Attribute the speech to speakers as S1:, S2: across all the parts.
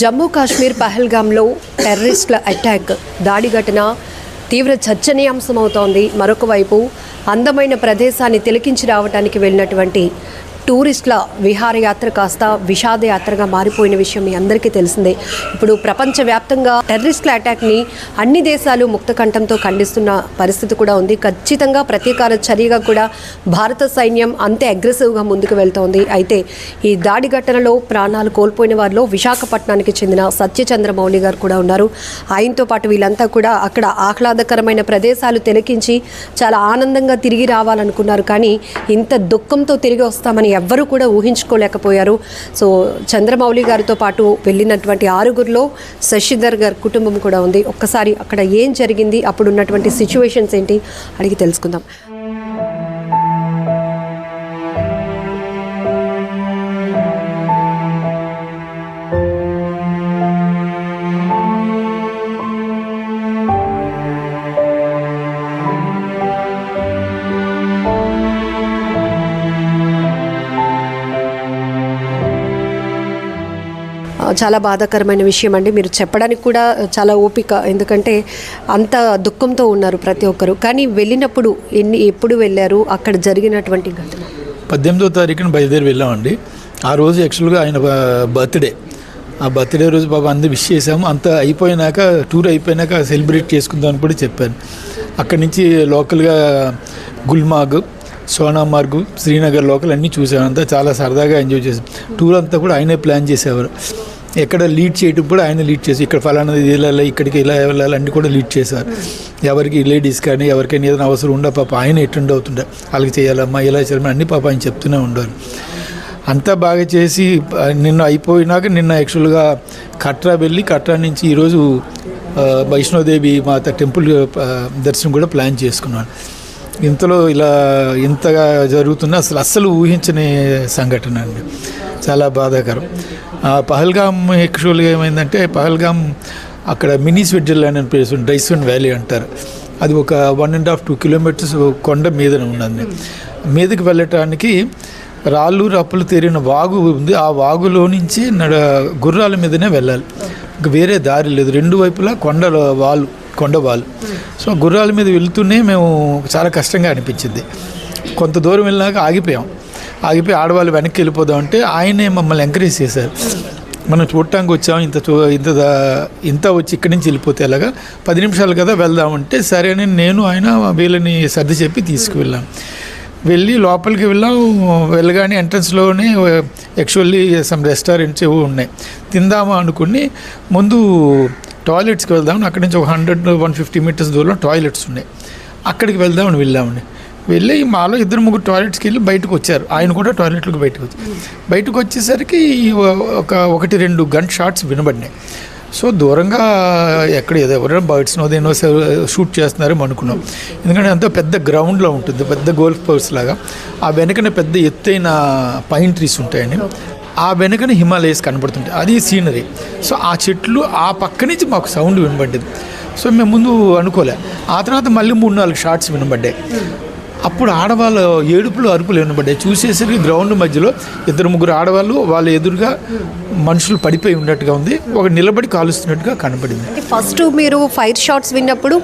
S1: జమ్మూ కాశ్మీర్ పహల్గామ్లో టెర్రరిస్టుల అటాక్ దాడి ఘటన తీవ్ర చర్చనీయాంశమవుతోంది. మరొకవైపు అందమైన ప్రదేశాన్ని తిలకించి రావడానికి వెళ్ళినటువంటి టూరిస్టుల విహారయాత్ర కాస్త విషాదయాత్రగా మారిపోయిన విషయం మీ అందరికీ తెలిసిందే. ఇప్పుడు ప్రపంచవ్యాప్తంగా టెర్రరిస్టుల అటాక్ని అన్ని దేశాలు ముక్తకంఠంతో ఖండిస్తున్న పరిస్థితి కూడా ఉంది. ఖచ్చితంగా ప్రతీకార చర్యగా కూడా భారత సైన్యం అంతే అగ్రెసివ్గా ముందుకు వెళ్తోంది. అయితే ఈ దాడి ఘటనలో ప్రాణాలు కోల్పోయిన వారిలో విశాఖపట్నానికి చెందిన సత్యచంద్రమౌళి గారు కూడా ఉన్నారు. ఆయనతో పాటు వీళ్ళంతా కూడా అక్కడ ఆహ్లాదకరమైన ప్రదేశాలు తిలకించి చాలా ఆనందంగా తిరిగి రావాలనుకున్నారు. కానీ ఇంత దుఃఖంతో తిరిగి వస్తామని ఎవ్వరూ కూడా ఊహించుకోలేకపోయారు. సో చంద్రమౌళి గారితో పాటు వెళ్ళినటువంటి ఆరుగురిలో శశిధర్ గారి కుటుంబం కూడా ఉంది. ఒక్కసారి అక్కడ ఏం జరిగింది అప్పుడు ఉన్నటువంటి సిచ్యువేషన్స్ ఏంటి అడిగి తెలుసుకుందాం. చాలా బాధాకరమైన విషయం అండి. మీరు చెప్పడానికి కూడా చాలా ఓపిక. ఎందుకంటే అంత దుఃఖంతో ఉన్నారు ప్రతి ఒక్కరు. కానీ వెళ్ళినప్పుడు ఎన్ని ఎప్పుడు వెళ్ళారు? అక్కడ జరిగినటువంటి ఘటన.
S2: పద్దెనిమిదో తారీఖున బయలుదేరి వెళ్ళామండి. ఆ రోజు యాక్చువల్గా ఆయన బర్త్డే. ఆ బర్త్డే రోజు బాబా అందరూ విష్ చేసాము అంత అయిపోయినాక టూర్ అయిపోయినాక సెలబ్రేట్ చేసుకుందాం అని కూడా చెప్పాను. అక్కడి నుంచి లోకల్గా గుల్మార్గ్ సోనామార్గ్ శ్రీనగర్ లోకల్ అన్నీ చూసాం అంతా చాలా సరదాగా ఎంజాయ్ చేసాం టూర్ అంతా కూడా ఆయనే ప్లాన్ చేసేవారు. ఎక్కడ లీడ్ చేయటం కూడా ఆయన లీడ్ చేసి ఇక్కడ ఫలానాది వెళ్ళాలి ఇక్కడికి ఇలా వెళ్ళాలి కూడా లీడ్ చేశారు. ఎవరికి లేడీస్ కానీ ఎవరికైనా ఏదైనా అవసరం ఉండే పాప ఆయన ఎటుండి అవుతుండే. వాళ్ళకి చేయాలమ్మా ఇలా చేయాలమ్మా అన్ని పాప ఆయన చెప్తూనే ఉండాలి అంతా బాగా చేసి నిన్న అయిపోయినాక నిన్న యాక్చువల్గా కట్రా వెళ్ళి కట్రా నుంచి ఈరోజు వైష్ణోదేవి మాత టెంపుల్ దర్శనం కూడా ప్లాన్ చేసుకున్నాను. ఇంతలో ఇలా ఇంతగా జరుగుతున్న అసలు అస్సలు ఊహించని సంఘటన అండి. చాలా బాధాకరం. ఆ, పహల్గామ్ యాక్చువల్గా ఏమైందంటే పహల్గామ్ అక్కడ మినీ స్విట్జర్లాండ్ అని ప్లేస్ ఉంది డైసన్ వ్యాలీ అంటారు. అది ఒక one and half two kilometres కొండ మీదన ఉన్నది. మీదకి వెళ్ళటానికి రాళ్ళు రప్పులు తీరిన వాగు ఉంది. ఆ వాగులో నుంచి నడ గుర్రాల మీదనే వెళ్ళాలి. వేరే దారి లేదు. రెండు వైపులా కొండల వాళ్ళు కొండ వాళ్ళు సో గుర్రాల మీద వెళ్తూనే మేము చాలా కష్టంగా అనిపించింది. కొంత దూరం వెళ్ళాక ఆగిపోయాం. ఆగిపోయి ఆడవాళ్ళు వెనక్కి వెళ్ళిపోదాం అంటే ఆయనే మమ్మల్ని ఎంకరేజ్ చేశారు. మనం చూడటానికి వచ్చాం ఇంత చూ ఇంత ఇంత వచ్చి ఇక్కడి నుంచి వెళ్ళిపోతే ఎలాగా? పది నిమిషాలు కదా వెళ్దామంటే సరే అని నేను ఆయన వీళ్ళని సర్ది చెప్పి తీసుకువెళ్ళాం. వెళ్ళి లోపలికి వెళ్ళాం వెళ్ళగానే ఎంట్రన్స్లోనే యాక్చువల్లీ సమ్ రెస్టారెంట్స్ ఏవో ఉన్నాయి. తిందామా అనుకుని ముందు టాయిలెట్స్కి వెళ్దాం. అక్కడి నుంచి ఒక హండ్రెడ్ వన్ ఫిఫ్టీ మీటర్స్ దూరంలో టాయిలెట్స్ ఉన్నాయి. అక్కడికి వెళ్దామని వెళ్ళామండి. వెళ్ళి మాలో ఇద్దరు ముగ్గురు టాయిలెట్స్కి వెళ్ళి బయటకు వచ్చారు. ఆయన కూడా టాయిలెట్లకు బయటకు వచ్చారు. బయటకు వచ్చేసరికి ఒక ఒకటి రెండు గన్ షాట్స్ వినబడినాయి. సో దూరంగా ఎక్కడ ఏదో ఎవరైనా బర్డ్స్ ఏదో షూట్ చేస్తున్నారేమో అనుకున్నాం. ఎందుకంటే అంత పెద్ద గ్రౌండ్లో ఉంటుంది. పెద్ద గోల్ఫ్ కోర్స్ లాగా. ఆ వెనకన పెద్ద ఎత్తైన పైన్ ట్రీస్ ఉంటాయండి ఆ వెనకన హిమాలయస్ కనబడుతుంటాయి. అది సీనరీ సో ఆ చెట్లు ఆ పక్క నుంచి మాకు సౌండ్ వినబడ్డది. సో మేము ముందు అనుకోలే. ఆ తర్వాత మళ్ళీ మూడు నాలుగు షార్ట్స్ వినబడ్డాయి. అప్పుడు ఆడవాళ్ళ ఏడుపులు అరుపులు వినబడ్డాయి చూసేసరికి గ్రౌండ్ మధ్యలో ఇద్దరు ముగ్గురు ఆడవాళ్ళు వాళ్ళ ఎదురుగా మనుషులు పడిపోయి ఉన్నట్టుగా ఉంది. ఒక నిలబడి కాలుస్తున్నట్టుగా కనబడింది
S1: ఫస్ట్ మీరు ఫైర్ షాట్స్ విన్నప్పుడు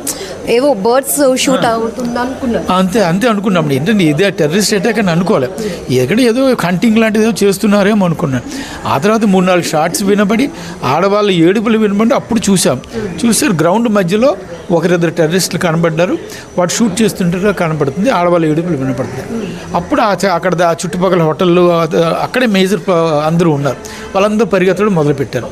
S1: ఏవో బర్డ్స్ షూట్ అవుతుంది
S2: అంతే అంతే అనుకున్నాం. ఏంటంటే ఇదే టెర్రరిస్ట్ అటాక్ అని అనుకోలే. ఎక్కడ ఏదో హంటింగ్ లాంటిది ఏదో చేస్తున్నారేమో అనుకున్నాను. ఆ తర్వాత మూడు నాలుగు షార్ట్స్ వినబడి ఆడవాళ్ళ ఏడుపులు వినబడి అప్పుడు చూసాం చూస్తే గ్రౌండ్ మధ్యలో ఒకరిద్దరు టెర్రరిస్టులు కనబడ్డారు. వాడు షూట్ చేస్తుంటారు కనబడుతుంది. ఆడవాళ్ళ ఏడుపులు వినపడుతుంది అప్పుడు ఆ అక్కడ ఆ చుట్టుపక్కల హోటళ్ళు అక్కడే మేజర్ అందరూ ఉన్నారు. వాళ్ళందరూ పరిగెత్తడం మొదలుపెట్టారు.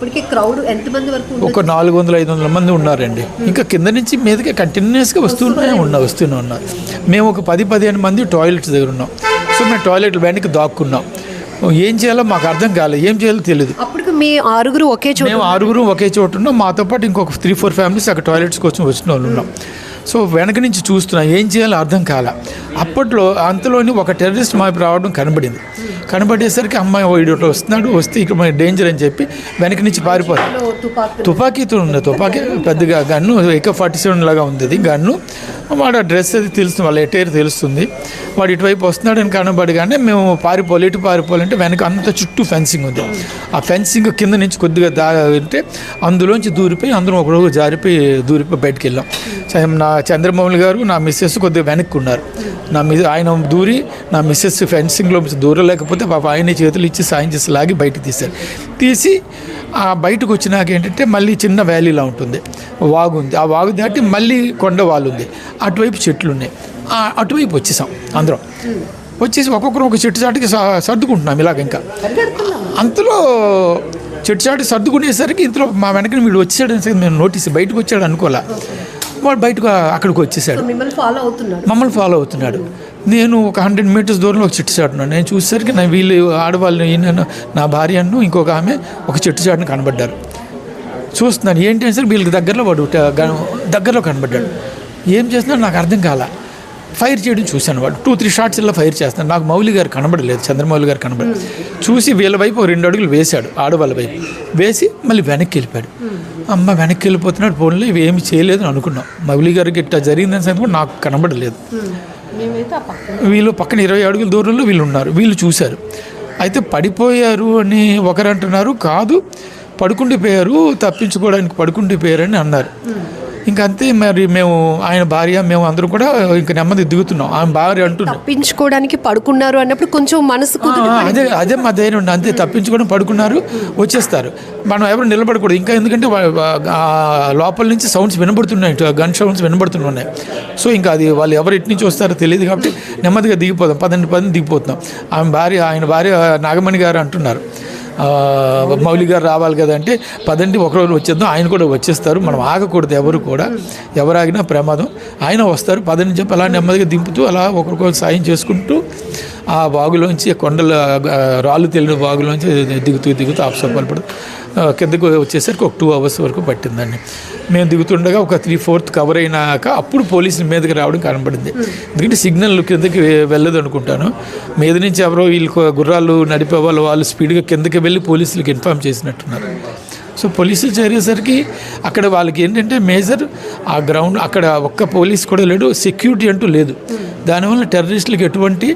S2: ఒక నాలుగు వందల ఐదు వందల మంది ఉన్నారండి. ఇంకా కింద నుంచి మీదకి కంటిన్యూస్గా వస్తూనే ఉన్నా వస్తూనే ఉన్నారు మేము ఒక పది పదిహేను మంది టాయిలెట్స్ దగ్గర ఉన్నాం. సో మేము టాయిలెట్ వెనక్కి దాక్కున్నాం. ఏం చేయాలో మాకు అర్థం కాలేదు ఏం చేయాలో తెలియదు
S1: అప్పటికి మీ ఆరుగురు ఒకే చోట
S2: మేము ఆరుగురు ఒకే చోట ఉన్నాం. మాతో పాటు ఇంకొక త్రీ ఫోర్ ఫ్యామిలీస్ అక్కడ టాయిలెట్స్ కోసం వచ్చిన వాళ్ళు ఉన్నాం. సో వెనక నుంచి చూస్తున్నాం. ఏం చేయాలో అర్థం కాల. అప్పట్లో అంతలోని ఒక టెర్రరిస్ట్ మాకు రావడం కనబడింది. కనబడేసరికి అమ్మాయి ఇట్లా వస్తున్నాడు. వస్తే ఇక్కడ మన డేంజర్ అని చెప్పి వెనక నుంచి పారిపోతాడు తుపాకీతో ఉంది. తుపాకీ పెద్దగా గన్ను ఏక ఫార్టీ సెవెన్ లాగా ఉంది. గన్ను. వాడు ఆ డ్రెస్ అది తెలుస్తుంది వాళ్ళ ఎటేరు తెలుస్తుంది. వాడు ఇటువైపు వస్తున్నాడని కనబడగానే మేము పారిపోలే ఇటు పారిపోవాలంటే వెనక అంత చుట్టూ ఫెన్సింగ్ ఉంది. ఆ ఫెన్సింగ్ కింద నుంచి కొద్దిగా దా అంటే అందులోంచి దూరిపోయి అందరం ఒకరోజు జారిపోయి దూరిపోయి బయటికి వెళ్ళాం. నా చంద్రమౌళి గారు నా మిస్సెస్ కొద్దిగా వెనక్కి ఉన్నారు. నా మిస్ ఆయన దూరి నా మిస్సెస్ ఫెన్సింగ్లో దూరలేకపోతే పాప ఆయన చేతులు ఇచ్చి సాయం చేసి లాగి బయటకు తీశారు. తీసి ఆ బయటకు వచ్చినాక ఏంటంటే మళ్ళీ చిన్న వ్యాలీలా ఉంటుంది. వాగు ఉంది. ఆ వాగు దాటి మళ్ళీ కొండ వాళ్ళు ఉంది అటువైపు చెట్లు ఉన్నాయి అటువైపు వచ్చేసాం అందరం. వచ్చేసి ఒక్కొక్కరు ఒక చెట్టు చాటుకి సర్దుకుంటున్నాం ఇలాగ ఇంకా. అంతలో చెట్టు చాటు సర్దుకునేసరికి ఇంతలో మా వెనక వీడు వచ్చాడు అనేసరికి మేము నోటీస్ బయటకు వచ్చాడు అనుకోలే వాడు బయటకు అక్కడికి వచ్చేసాడు.
S1: మిమ్మల్ని ఫాలో అవుతున్నారు
S2: మమ్మల్ని ఫాలో అవుతున్నాడు. నేను ఒక హండ్రెడ్ మీటర్స్ దూరంలో ఒక చెట్టు చాటున్నాను నేను చూసేసరికి నా వీళ్ళు ఆడవాళ్ళు నేను నా భార్యను ఇంకొక ఆమె ఒక చెట్టు చాటును కనబడ్డారు. చూస్తున్నాను. ఏంటి అని సరే వీళ్ళకి దగ్గరలో వాడు దగ్గరలో కనబడ్డాడు. ఏం చేస్తున్నాడు? నాకు అర్థం కాల. ఫైర్ చేయడం చూశాను వాడు. టూ త్రీ షాట్స్ ఇలా ఫైర్ చేస్తాను నాకు మౌలి గారు కనబడలేదు చంద్రమౌళి గారు కనబడలేదు. చూసి వీళ్ళ వైపు రెండు అడుగులు వేశాడు ఆడవాళ్ళ వైపు. వేసి మళ్ళీ వెనక్కి వెళ్ళిపోయాడు. అమ్మ వెనక్కి వెళ్ళిపోతున్నాడు ఫోన్లో ఇవి ఏమి చేయలేదు అని అనుకున్నాం. మౌలి గారికి ఇట్లా జరిగిందని సంగతి నాకు కనబడలేదు. వీళ్ళు పక్కన ఇరవై అడుగుల దూరంలో వీళ్ళు ఉన్నారు. వీళ్ళు చూశారు. అయితే పడిపోయారు అని ఒకరు అంటున్నారు కాదు పడుకుండిపోయారు తప్పించుకోవడానికి పడుకుండిపోయారు అని అన్నారు ఇంకా అంతే మరి మేము ఆయన భార్య మేము అందరం కూడా ఇంకా నెమ్మది దిగుతున్నాం. ఆమె భార్య అంటున్నాం
S1: తప్పించుకోవడానికి పడుకున్నారు అన్నప్పుడు కొంచెం మనసు
S2: అదే అదే మా ధైర్యం అంతే తప్పించుకోవడం పడుకున్నారు వచ్చేస్తారు. మనం ఎవరు నిలబడకూడదు. ఇంకా ఎందుకంటే లోపల నుంచి సౌండ్స్ వినబడుతున్నాయి గన్ సౌండ్స్ వినబడుతున్నాయి. సో ఇంకా అది వాళ్ళు ఎవరు ఎటు నుంచి వస్తారో తెలియదు కాబట్టి నెమ్మదిగా దిగిపోదాం. పదండి పదండి దిగిపోతున్నాం. ఆమె భార్య ఆయన భార్య నాగమణి గారు అంటున్నారు. మౌలి గారు రావాలి కదంటే పదండి ఒకరోజు వచ్చేద్దాం ఆయన కూడా వచ్చేస్తారు. మనం ఆగకూడదు ఎవరు కూడా. ఎవరు ఆగినా ప్రమాదం. ఆయన వస్తారు పదని చెప్పి అలా నెమ్మదిగా దింపుతూ అలా ఒకరికొకరు సాయం చేసుకుంటూ ఆ వాగులోంచి కొండల రాళ్ళు తెలియని వాగులోంచి దిగుతూ దిగుతూ ఆప్సపాలు పడు కిందకు వచ్చేసరికి ఒక టూ అవర్స్ వరకు పట్టిందండి. మేము దిగుతుండగా ఒక త్రీ ఫోర్త్ కవర్ అయినాక అప్పుడు పోలీసుల మీదకి రావడం కనబడింది. ఎందుకంటే సిగ్నల్ కిందకి వెళ్ళదు అనుకుంటాను. మీద నుంచి ఎవరో వీళ్ళు గుర్రాలు నడిపే వాళ్ళు వాళ్ళు స్పీడ్గా కిందకి వెళ్ళి పోలీసులకు ఇన్ఫామ్ చేసినట్టున్నారు. సో పోలీసులు చేరేసరికి అక్కడ వాళ్ళకి ఏంటంటే మేజర్ ఆ గ్రౌండ్ అక్కడ ఒక్క పోలీస్ కూడా లేడు సెక్యూరిటీ అంటూ లేదు. దానివల్ల టెర్రరిస్టులకు ఎటువంటి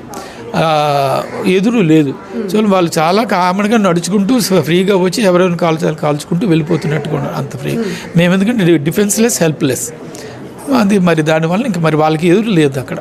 S2: ఎదురు లేదు. సో వాళ్ళు చాలా కామన్గా నడుచుకుంటూ ఫ్రీగా వచ్చి ఎవరైనా కాల్చాలి కాల్చుకుంటూ వెళ్ళిపోతున్నట్టుగా అంత ఫ్రీ. మేము ఎందుకంటే డిఫెన్స్లెస్ హెల్ప్లెస్. అది మరి దానివల్ల ఇంకా మరి వాళ్ళకి ఎదురు లేదు అక్కడ.